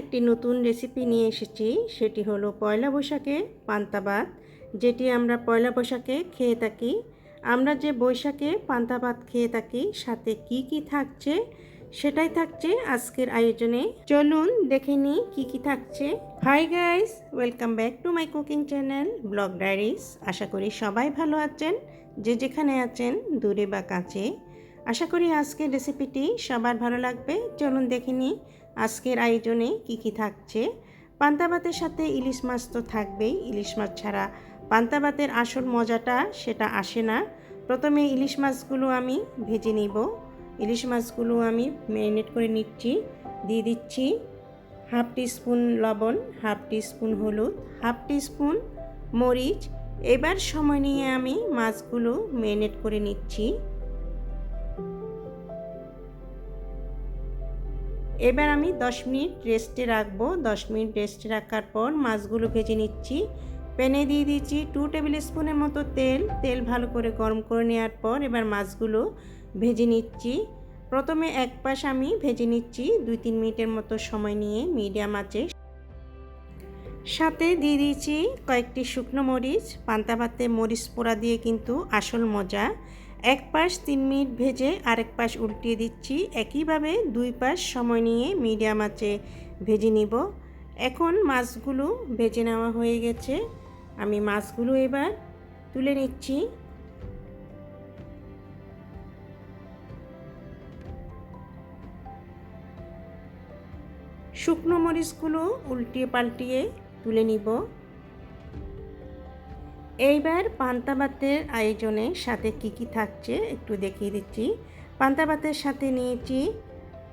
একটি নতুন রেসিপি নিয়ে এসেছি, সেটি হলো পয়লা বৈশাখে পান্তা ভাত, যেটি আমরা পয়লা বৈশাখে খেয়ে থাকি। আমরা যে বৈশাখে পান্তা ভাত খেয়ে থাকি, সাথে কি কি থাকছে, সেটাই থাকছে আজকের আয়োজনে। চলুন দেখে নিই কী কী থাকছে। Hi guys welcome back to my cooking channel blog diaries আশা করি সবাই ভালো আছেন, যে যেখানে আছেন, দূরে বা কাছে। আশা করি আজকের রেসিপিটি সবার ভালো লাগবে। চলুন দেখে নিই আজকের আয়োজনে কি কি থাকছে। পান্তা ভাতের সাথে ইলিশ মাছ তো থাকবেই, ইলিশ মাছ ছাড়া পান্তা ভাতের আসল মজাটা সেটা আসে না। প্রথমে ইলিশ মাছগুলো আমি ভেজে নিব। ইলিশ মাছগুলো আমি ম্যারিনেট করে নিচ্ছি, দিয়ে দিচ্ছি হাফ স্পুন লবণ, হাফ স্পুন হলুদ, হাফ স্পুন মরিচ। এবার সময় নিয়ে আমি মাছগুলো ম্যারিনেট করে নিচ্ছি। এবার আমি 10 মিনিট রেস্টে রাখব। 10 মিনিট রেস্টে রাখার পর মাছগুলো ভেজে নিচ্ছি। প্যানে দিয়ে দিচ্ছি টু টেবিল স্পুনের মতো তেল। তেল ভালো করে গরম করে নেওয়ার পর এবার মাছগুলো ভেজে নিচ্ছি। প্রথমে এক পাশ আমি ভেজে নিচ্ছি দুই তিন মিনিটের মতো সময় নিয়ে মিডিয়াম আঁচে। সাথে দিয়ে দিয়েছি কয়েকটি শুকনো মরিচ, পান্তা ভাতে মরিচ পোড়া দিয়ে কিন্তু আসল মজা। এক পাশ তিন মিনিট ভেজে আরেক পাশ উল্টিয়ে দিচ্ছি। একইভাবে দুই পাশ সময় নিয়ে মিডিয়াম আঁচে ভেজে নিব। এখন মাছগুলো ভেজে নেওয়া হয়ে গেছে। আমি মাছগুলো এবার তুলে নিচ্ছি। শুকনো মরিচগুলো উল্টিয়ে পাল্টিয়ে তুলে নিব। এইবার পান্তা ভাতের আয়োজনে সাথে কি কি থাকছে একটু দেখিয়ে দিচ্ছি। পান্তা ভাতের সাথে নিয়েছি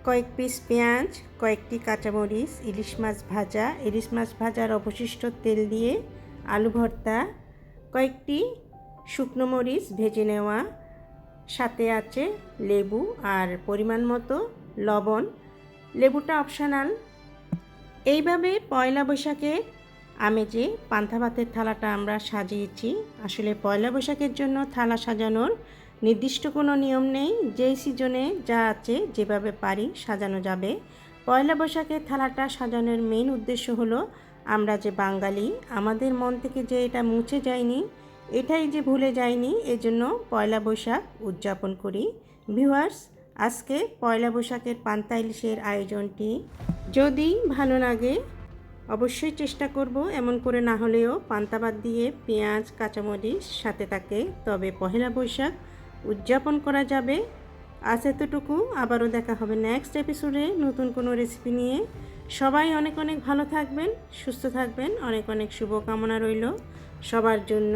কয়েক পিস পেঁয়াজ, কয়েকটি কাঁচামরিচ, ইলিশ মাছ ভাজা। ইলিশ মাছ ভাজার অবশিষ্ট তেল দিয়ে আলু ভর্তা, কয়েকটি শুকনো মরিচ ভেজে নেওয়া। সাথে আছে লেবু আর পরিমাণ মতো লবণ। লেবুটা অপশনাল এইভাবে পয়লা বৈশাখে আমেজে পান্থা ভাতের থালাটা আমরা সাজিয়েছি, আসলে পয়লা বৈশাখের জন্য থালা সাজানোর নির্দিষ্ট কোনো নিয়ম নেই। যেই সিজনে যা আছে যেভাবে পারি সাজানো যাবে। পয়লা বৈশাখের থালাটা সাজানোর মেইন উদ্দেশ্য হলো আমরা যে বাঙালি, আমাদের মন থেকে যে এটা মুছে যায়নি, এটাই যে ভুলে যায়নি, এজন্য পয়লা বৈশাখ উদযাপন করি। ভিউয়ার্স, আজকে পয়লা বৈশাখের পান্তা ইলিশের আয়োজনটি যদি ভালো লাগে অবশ্যই চেষ্টা করব, এমন করে না হলেও পান্তা ভাত দিয়ে পেঁয়াজ, কাঁচামরিচ সাথে থাকে তবে পহেলা বৈশাখ উদযাপন করা যাবে। আজ এতটুকু, আবারও দেখা হবে নেক্সট এপিসোডে নতুন কোনো রেসিপি নিয়ে। সবাই অনেক অনেক ভালো থাকবেন, সুস্থ থাকবেন, অনেক অনেক শুভকামনা রইল সবার জন্য।